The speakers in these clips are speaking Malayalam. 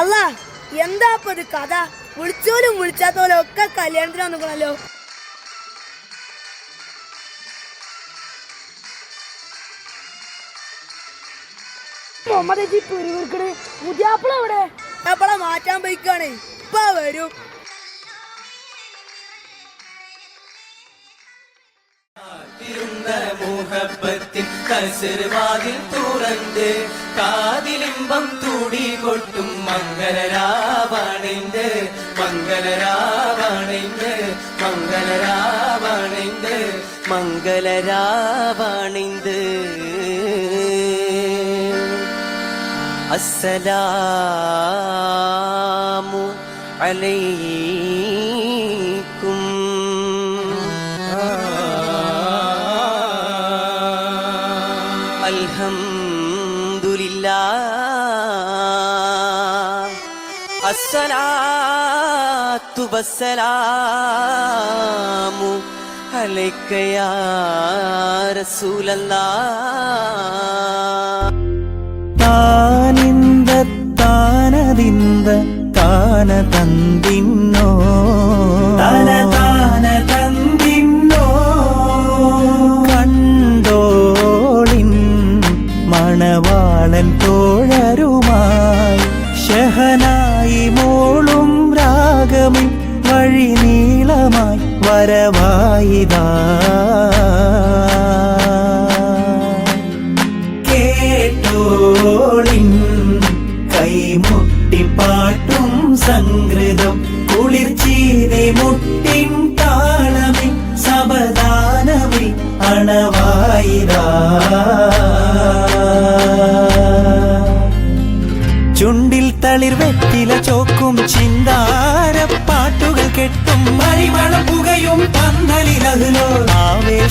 അല്ല എന്താ ഇപ്പൊ ഇത് കഥ? വിളിച്ചോലും വിളിച്ചാത്തോലും ഒക്കെ കല്യാണത്തിന് വന്നിക്കണല്ലോ. മുഹമ്മദ് പിരിവിക്കണ് എവിടെ? അപ്പളെ മാറ്റാൻ പോയിക്കാണ്. ഇപ്പൊ വരും. കസർവാതിൽ തുറന്ന് കാതിലിമ്പം തൂടി കൊട്ടും മംഗളരാവണിന്ത് മംഗളരാവണിന്ത് മംഗളരാവണിന്ത് മംഗളരാവണിന്ത് അസ്സലാമു അലൈക്കും അസ്സലാത്തു വസ്സലാമു അലൈക യാ റസൂലല്ലാ താനിന്ദ താനതിന്ദ താന തന്തിന്നോ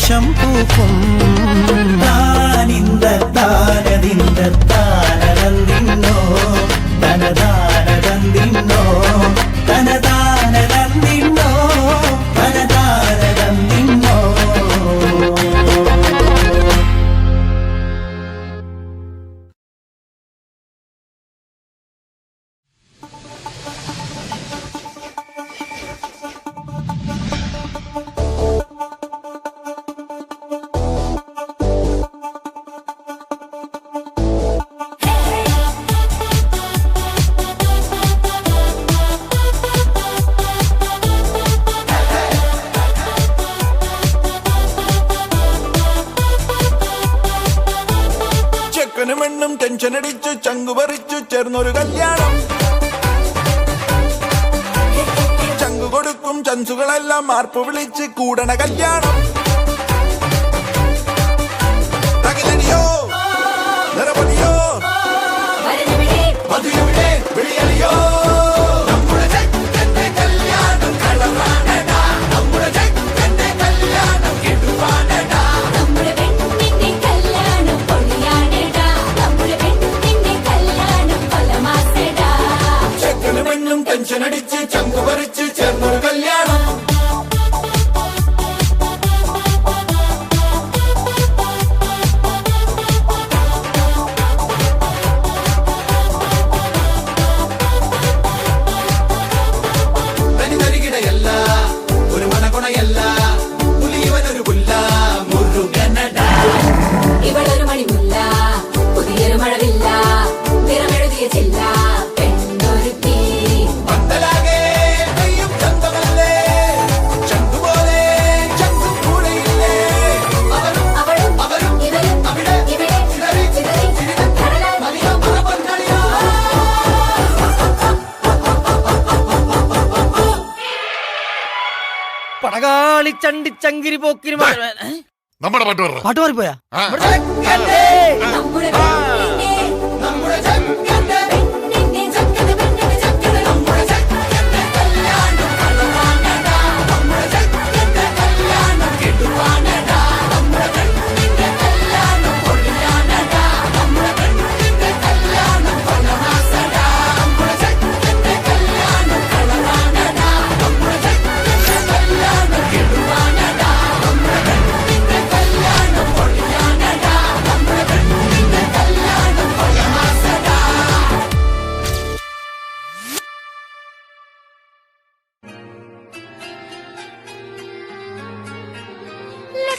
ആവേശം പൂക്കും താനിന്ദ താനതിന്ദ താനതന്തിന്നോ തനതാനതന്തിന്നോ പെണ്ണും ടെൻഷൻ അടിച്ചു ചങ്കു പറിച്ചു ചേർന്നൊരു കല്യാണം. ചങ്കു കൊടുക്കും ചൻസുകളെല്ലാം മാർപ്പ് വിളിച്ച് കൂടണ കല്യാണം. തകിലടിയോ? നിറപൊലിയോ ചണ്ടി ചങ്കിരി പോക്കിരി നമ്മുടെ പാട്ട് പാട്ട് മാറിപ്പോയാ?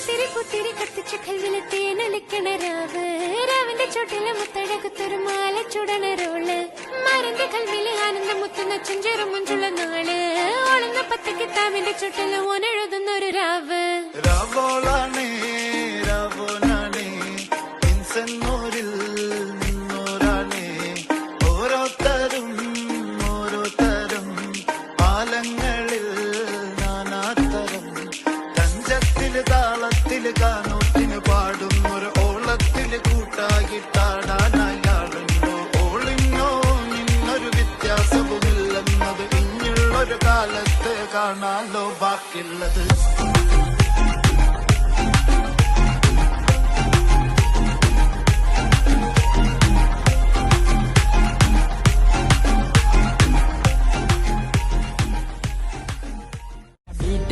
ഒത്തിരി പുത്തിരി കത്തിച്ച കൽവിലെ തേനൊലിക്കണ രാവ് രാവിന്റെ ചുട്ടിലെ മുത്തഴകത്തൊരു മാല ചുടണ റോൾ. മരന്റെ കൽവിലെ ആനന്ദം മുത്തുന്ന ചെഞ്ചെറും മുഞ്ചുള്ള നാൾ. ഓളുന്ന പത്തക്കിത്താമിന്റെ ചുട്ടിലെ ഓനെഴുതുന്നൊരു രാവ്. രാവോളാണേ കാണാലോ ബാക്കിയുള്ളത്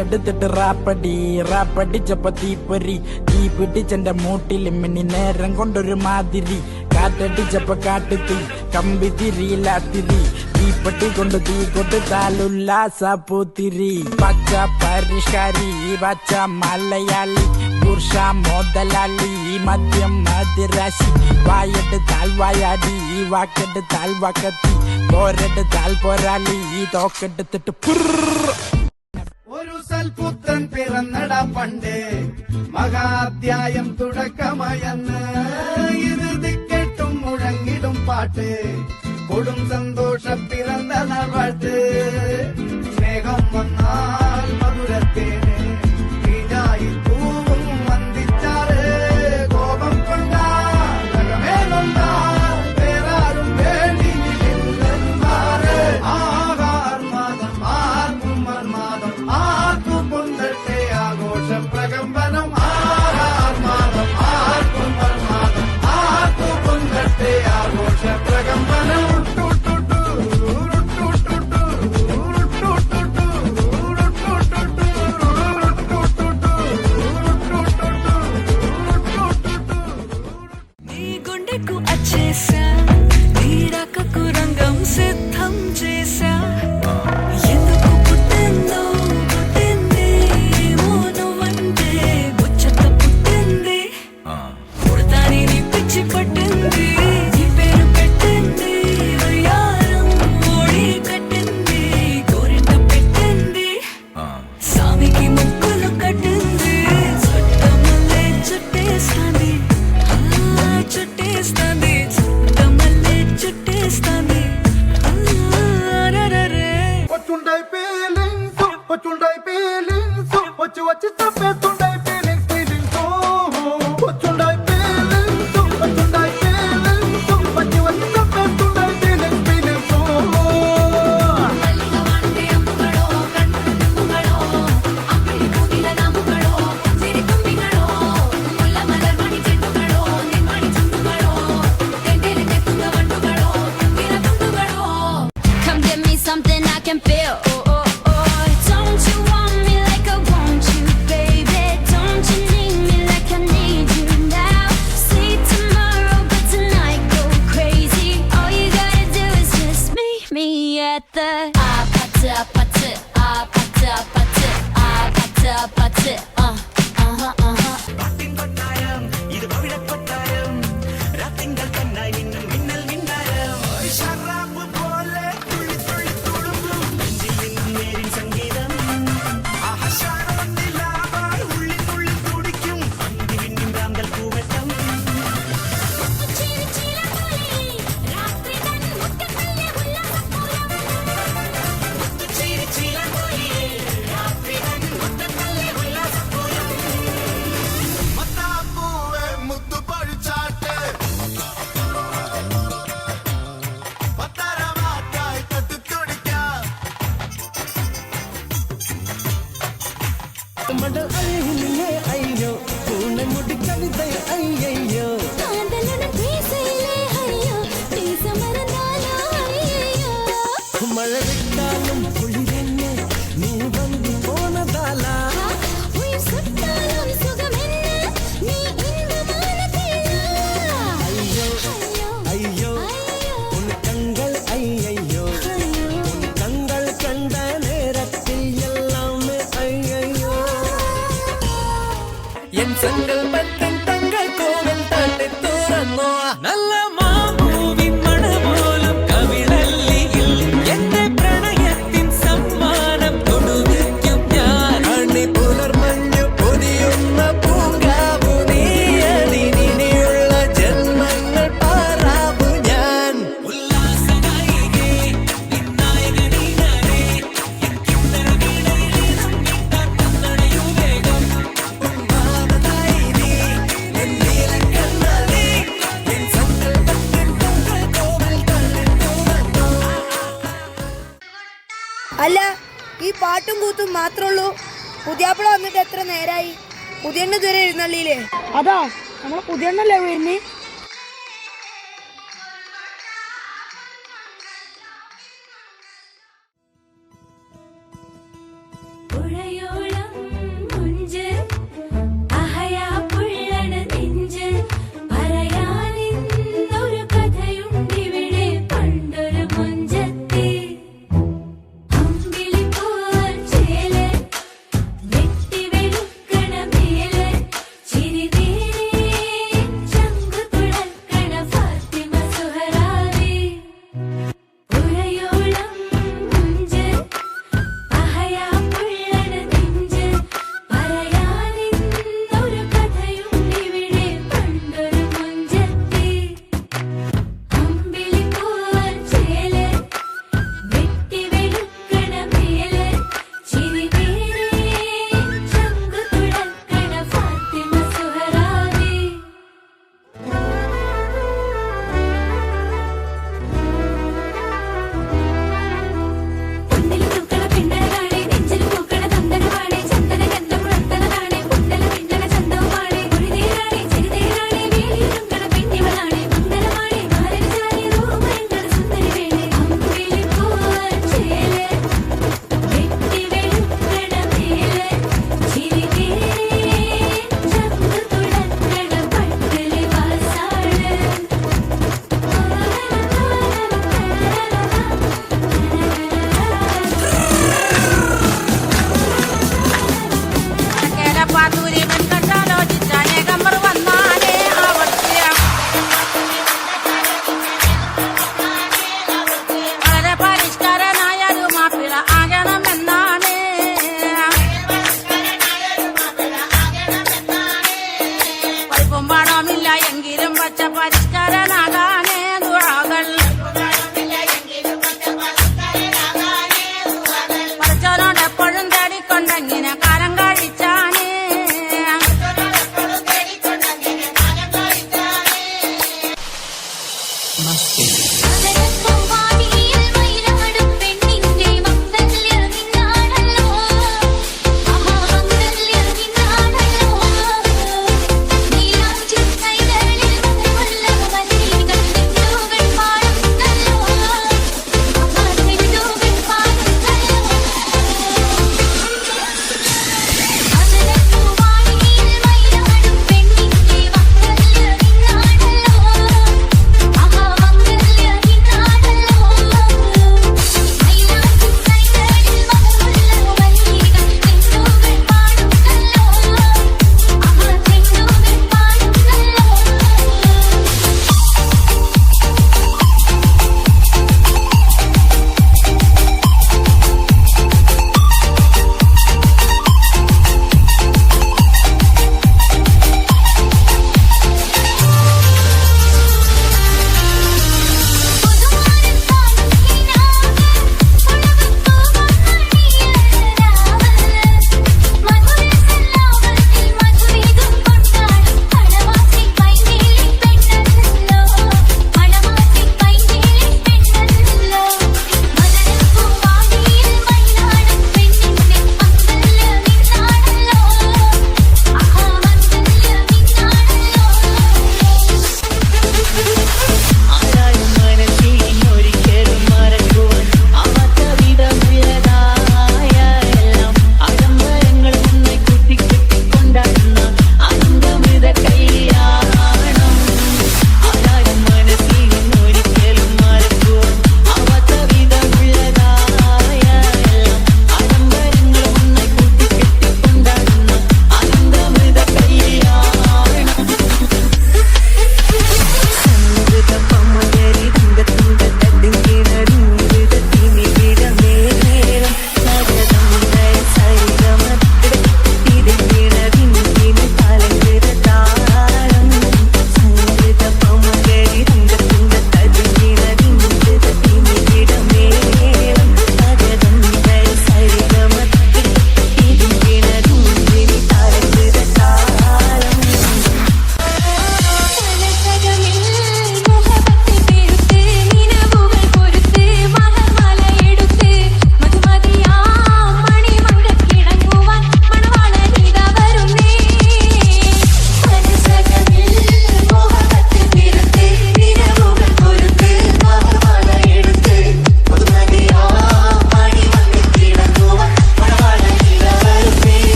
എടുത്തിട്ട് റാപ്പടി റാപ്പടിച്ചപ്പോ തീപ്പൊരി. തീ പിടിച്ചെന്റെ മൂട്ടിലും നേരം കൊണ്ടൊരു മാതിരി. കാറ്റടിച്ചപ്പ കാട്ടുതീ. കമ്പി തിരിയിലാത്തിരി തീപ്പെട്ടി കൊണ്ട് തീ കൊടുത്താലുല്ലാസ പൂത്തിരി. പച്ച പരിഷ്കാരി പച്ച മലയാളി പുരുഷ മുതലാളി മദ്യം മതിരാശി വായെടുത്താൽ വായാടി വാക്കെടുത്താൽ വാക്കത്തി. പോരെടുത്താൽ പോരാളി തോക്കെടുത്തിട്ട് ഒരു സൽപുത്രൻ പിറന്നട പണ്ട്. മഹാധ്യായം തുടക്കമയന്ന് ഇരുതിക്കെട്ടും முழங்கிடும் பாட்டு. கொடும் சந்தோஷ பிறந்த நல்வாழ்த்து ஸ்நேகம் வந்தால் மதுரத்தேனே. at the. I, pat, pat, pat, I, pat, pat, pat, I, pat, pat, എത്ര നേരായി. പുതിയ ഇതുവരെ എഴുന്നള്ളിയില്ലേ? അതാ നമ്മളെ പുതിയ വരുന്നേ?